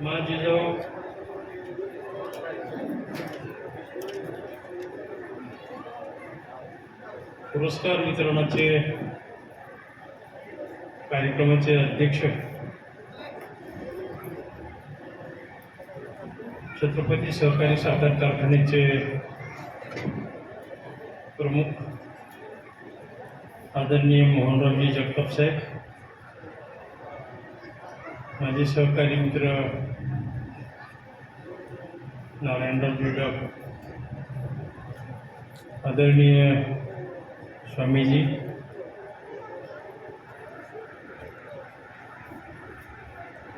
माझी जो पुरस्कार वितरणाचे कार्यक्रमाचे अध्यक्ष छत्रपती सहकारी साखर कारखान्याचे प्रमुख आदरणीय मोहनरावजी जगताप साहेब माझे सहकारी मित्र नारायणराव जुडक आदरणीय स्वामीजी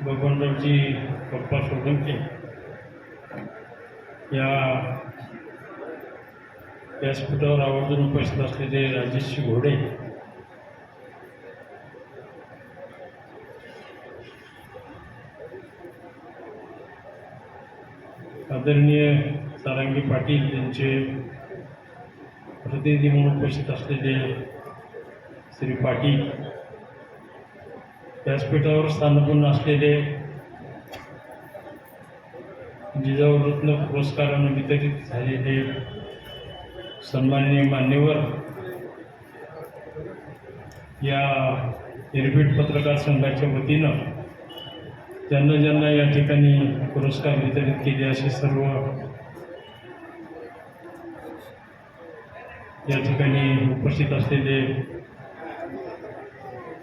बबनरावजी पप्पा सोडंके या व्यासपीठावर आवर्जून उपस्थित असलेले राजेश घोडे. आदरणीय सारंगी पाटील यांचे प्रतिनिधी म्हणून उपस्थित असलेले श्री पाटील. व्यासपीठावर स्थानपूर्ण असलेले जिजाऊ रत्न पुरस्कारानं वितरित झालेले सन्माननीय मान्यवर या एरबीट पत्रकार संघाच्या वतीनं ज्यांना ज्यांना या ठिकाणी पुरस्कार वितरित केले असे सर्व या ठिकाणी उपस्थित असलेले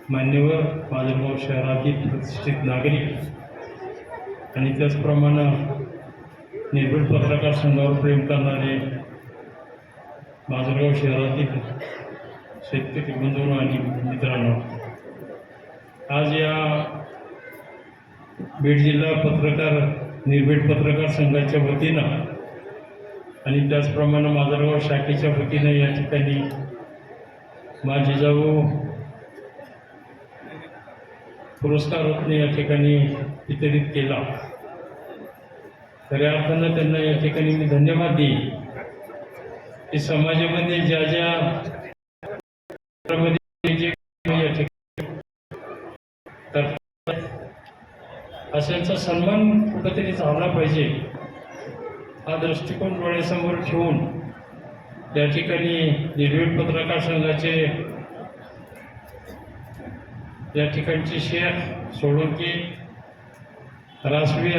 मान्यवर माजलगाव शहरातील प्रतिष्ठित नागरिक आणि त्याचप्रमाणे निर्भीड पत्रकार संघावर प्रेम करणारे माजलगाव शहरातील शेतकरी बंधू आणि मित्रांनो आज या बीड जिल्हा पत्रकार निर्भीड पत्रकार संघाच्या वतीनं आणि त्याचप्रमाणे माजलगाव शाखेच्या वतीनं या ठिकाणी माझी जाऊ पुरस्कार रत्न या ठिकाणी वितरित केला. खऱ्या अर्थानं त्यांना या ठिकाणी मी धन्यवाद देईन. की समाजामध्ये ज्या ज्या अशांचा सन्मान कुठंतरी झाला पाहिजे हा दृष्टिकोन डोळ्यासमोर ठेवून या ठिकाणी निर्भीड पत्रकार संघाचे या ठिकाणचे शेख सोळंकी रासवी